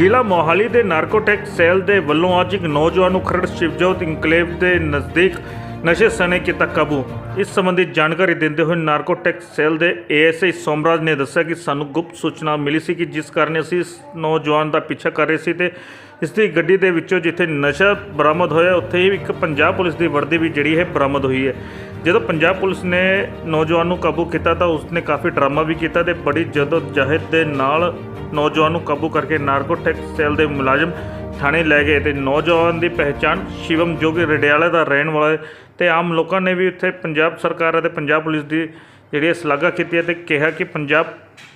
ਜ਼ਿਲ੍ਹਾ ਮੋਹਾਲੀ ਦੇ ਨਾਰਕੋਟੈਕ ਸੈੱਲ ਦੇ ਵੱਲੋਂ ਅੱਜ ਇੱਕ ਨੌਜਵਾਨ ਨੂੰ ਖਰੜ ਸ਼ਿਵਜੋਤ ਇਨਕਲੇਵ ਦੇ ਨਜ਼ਦੀਕ ਨਸ਼ੇ ਸਣੇ ਕੀਤਾ ਕਾਬੂ। ਇਸ ਸੰਬੰਧੀ ਜਾਣਕਾਰੀ ਦਿੰਦੇ ਹੋਏ ਨਾਰਕੋਟੈਕ ਸੈੱਲ ਦੇ ਏਐਸਆਈ ਸੋਮਰਾਜ ਨੇ ਦੱਸਿਆ ਕਿ ਸਾਨੂੰ ਗੁਪਤ ਸੂਚਨਾ ਮਿਲੀ ਸੀ ਕਿ ਜਿਸ ਕਾਰਨ ਅਸੀਂ ਇਸ ਨੌਜਵਾਨ ਦਾ ਪਿੱਛਾ ਕਰ ਰਹੇ ਸੀ ਤੇ ਇਸ ਦੀ ਗੱਡੀ ਦੇ ਵਿੱਚੋਂ ਜਿੱਥੇ ਨਸ਼ਾ ਬਰਾਮਦ ਹੋਇਆ, ਉੱਥੇ ਹੀ ਇੱਕ ਪੰਜਾਬ ਪੁਲਿਸ ਦੀ ਵਰਦੀ ਵੀ ਜਿਹੜੀ ਹੈ ਬਰਾਮਦ ਹੋਈ ਹੈ। ਜਦੋਂ ਪੰਜਾਬ ਪੁਲਿਸ ਨੇ ਨੌਜਵਾਨ ਨੂੰ ਕਾਬੂ ਕੀਤਾ ਤਾਂ ਉਸਨੇ ਕਾਫੀ ਡਰਾਮਾ ਵੀ ਕੀਤਾ ਤੇ ਬੜੀ ਜਹਿਦ ਦੇ ਨਾਲ ਨੌਜਵਾਨ ਨੂੰ ਕਾਬੂ ਕਰਕੇ ਨਾਰਕੋਟਿਕ ਸੈੱਲ ਦੇ ਮੁਲਾਜ਼ਮ ਥਾਣੇ ਲੈ ਗਏ ਤੇ ਨੌਜਵਾਨ ਦੀ ਪਹਿਚਾਣ ਸ਼ਿਵਮ ਜੋ ਕਿ ਰਡਿਆਲੇ ਦਾ ਰਹਿਣ ਵਾਲਾ ਹੈ ਤੇ ਆਮ ਲੋਕਾਂ ਨੇ ਵੀ ਉੱਥੇ ਪੰਜਾਬ ਸਰਕਾਰ ਅਤੇ ਪੰਜਾਬ ਪੁਲਿਸ ਦੀ ਜਿਹੜੀ ਹੈ ਸ਼ਲਾਘਾ ਕੀਤੀ ਹੈ ਤੇ ਕਿਹਾ ਕਿ ਪੰਜਾਬ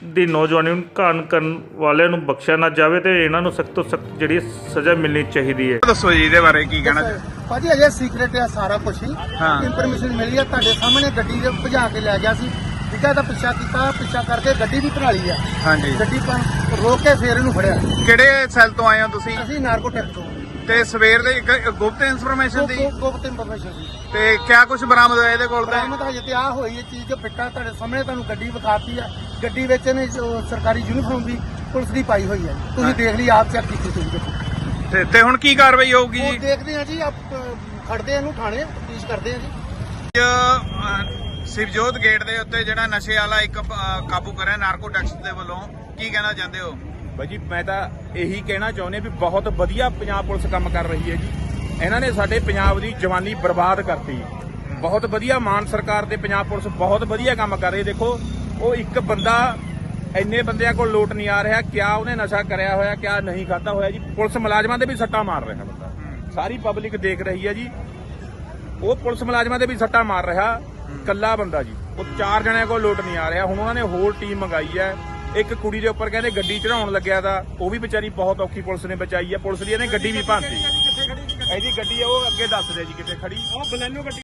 ਦੀ ਨੌਜਵਾਨੀ ਨੂੰ ਘਾਣ ਕਰਨ ਵਾਲਿਆਂ ਨੂੰ ਬਖਸ਼ਿਆ ਨਾ ਜਾਵੇ ਤੇ ਇਹਨਾਂ ਨੂੰ ਸਖਤ ਤੋਂ ਸਖਤ ਜਿਹੜੀ ਸਜ਼ਾ ਮਿਲਣੀ ਚਾਹੀਦੀ ਹੈ। ਦੱਸੋ ਜੀ ਇਹਦੇ ਬਾਰੇ ਕੀ ਕਹਿਣਾ ਚਾਹੁੰਦੇ ਭਾਜੀ ਅਜੇ ਸੀਕ੍ਰੇਟ ਹੈ ਸਾਰਾ ਕੁਝ ਹੀ। ਹਾਂ। ਇਨਫੋਰਮੇਸ਼ਨ ਮਿਲੀ ਹੈ ਤੁਹਾਡੇ ਸਾਹਮਣੇ ਗੱਡੀ ਦੇ ਭਜਾ ਕੇ ਲੈ ਗਿਆ ਸੀ। ਠੀਕ ਹੈ ਇਹਦਾ ਪਿੱਛਾ ਕੀਤਾ ਪਿੱਛਾ ਕਰਕੇ ਗੱਡੀ ਵੀ ਭਰਾ ਲਈ ਆ। ਹਾਂਜੀ। ਗੱਡੀ ਪਰ ਰੋਕ ਕੇ ਫੇਰ ਇਹਨੂੰ ਫੜਿਆ। ਕਿਹੜੇ ਸੈੱਲ ਤੋਂ ਆਏ ਹੋ ਤੁਸੀਂ? ਅਸੀਂ ਨਾਰਕੋਟਿਕ ਤੋਂ। ਤੇ ਸਵੇਰ ਦੇ ਇੱਕ ਗੁਪਤ ਇਨਫੋਰਮੇਸ਼ਨ ਦੀ? ਗੁਪਤ ਇਨਫੋਰਮੇਸ਼ਨ ਸੀ ਤੇ ਕਿਆ ਕੁਝ ਬਰਾਮਦ ਹੋਇਆ ਇਹਦੇ ਕੋਲ ਤੇ? ਬਰਾਮਦ ਹਜੇ ਤੇ ਆ ਹੋਈ ਇਹ ਚੀਜ਼ ਜੋ ਫਿੱਟਾ ਤੁਹਾਡੇ ਸਾਹਮਣੇ ਤੁਹਾਨੂੰ ਗੱਡੀ ਵਿਖਾਤੀ ਆ। ਗੱਡੀ ਵਿੱਚ ਇਹਨੇ ਜੋ ਸਰਕਾਰੀ ਯੂਨੀਫਾਰਮ ਵੀ ਪੁਲਿਸ ਦੀ ਪਾਈ ਹੋਈ ਹੈ ਤੁਸੀਂ ਦੇਖ ਲਈ ਆਪ ਚੈੱਕ ਕੀਤੀ ਤੁਸੀਂ। ਦੇਖੋ। ਤੇ- ਤੇ ਹੁਣ ਕੀ ਕਾਰਵਾਈ ਹੋਊਗੀ ਉਹ ਜੀ ਦੇਖਦੇ ਆ ਜੀ ਆਪ ਖੜਦੇ ਆ ਇਹਨੂੰ ਥਾਣੇ ਤਫਤੀਸ਼ ਕਰਦੇ ਆ ਜੀ। ਸਿਵਜੋਤ ਗੇਟ ਦੇ ਉੱਤੇ ਜਿਹੜਾ ਨਸ਼ੇ ਵਾਲਾ ਇੱਕ ਕਾਬੂ ਕਰਿਆ ਨਾਰਕੋਟੈਕਸ ਦੇ ਵੱਲੋਂ ਕੀ ਕਹਿਣਾ ਚਾਹੁੰਦੇ ਹੋ? ਬਾਈ ਜੀ ਮੈਂ ਤਾਂ ਇਹੀ ਕਹਿਣਾ ਚਾਹੁੰਦੇ ਵੀ ਬਹੁਤ ਵਧੀਆ ਪੰਜਾਬ ਪੁਲਿਸ ਕੰਮ ਕਰ ਰਹੀ ਹੈ ਜੀ। ਇਹਨਾਂ ਨੇ ਸਾਡੇ ਪੰਜਾਬ ਦੀ ਜਵਾਨੀ ਬਰਬਾਦ ਕਰਤੀ। ਬਹੁਤ ਵਧੀਆ ਮਾਨ ਸਰਕਾਰ ਤੇ ਪੰਜਾਬ ਪੁਲਿਸ ਬਹੁਤ ਵਧੀਆ ਕੰਮ ਕਰ ਰਹੀ ਹੈ। ਦੇਖੋ ਉਹ ਇੱਕ ਬੰਦਾ ਇੰਨੇ ਬੰਦਿਆਂ ਕੋਲ ਲੋਟ ਨਹੀਂ ਆ ਰਿਹਾ, ਕਿਆ ਉਹਨੇ ਨਸ਼ਾ ਕਰਿਆ ਹੋਇਆ, ਕਿਆ ਨਹੀਂ ਖਾਦਾ ਹੋਇਆ ਜੀ। ਪੁਲਿਸ ਮੁਲਾਜ਼ਮਾਂ ਦੇ ਵੀ ਸੱਟਾ ਮਾਰ ਰਿਹਾ ਬੰਦਾ। ਸਾਰੀ ਪਬਲਿਕ ਦੇਖ ਰਹੀ ਹੈ ਜੀ। ਉਹ ਪੁਲਿਸ ਮੁਲਾਜ਼ਮਾਂ ਦੇ ਵੀ ਸੱਟਾ ਮਾਰ ਰਿਹਾ, ਕੱਲਾ ਬੰਦਾ ਜੀ। ਉਹ ਚਾਰ ਜਣਿਆਂ ਕੋਲ ਲੋਟ ਨਹੀਂ ਆ ਰਿਹਾ। ਹੁਣ ਉਹਨਾਂ ਨੇ ਹੋਰ ਟੀਮ ਮੰਗਾਈ ਹੈ। ਇੱਕ ਕੁੜੀ ਦੇ ਉੱਪਰ ਕਹਿੰਦੇ ਗੱਡੀ ਚੜਾਉਣ ਲੱਗਿਆ ਤਾਂ ਉਹ ਵੀ ਵਿਚਾਰੀ ਬਹੁਤ ਔਖੀ ਪੁਲਿਸ ਨੇ ਬਚਾਈ ਹੈ। ਪੁਲਿਸ ਦੀ ਇਹਨੇ ਗੱਡੀ ਵੀ ਭਾਂਤੀ ਇਹਦੀ ਗੱਡੀ ਉਹ ਅੱਗੇ ਦੱਸ ਦੇ ਜੀ ਕਿੱਥੇ ਖੜੀ। ਉਹ ਬਲੈਨੋ ਗੱਡੀ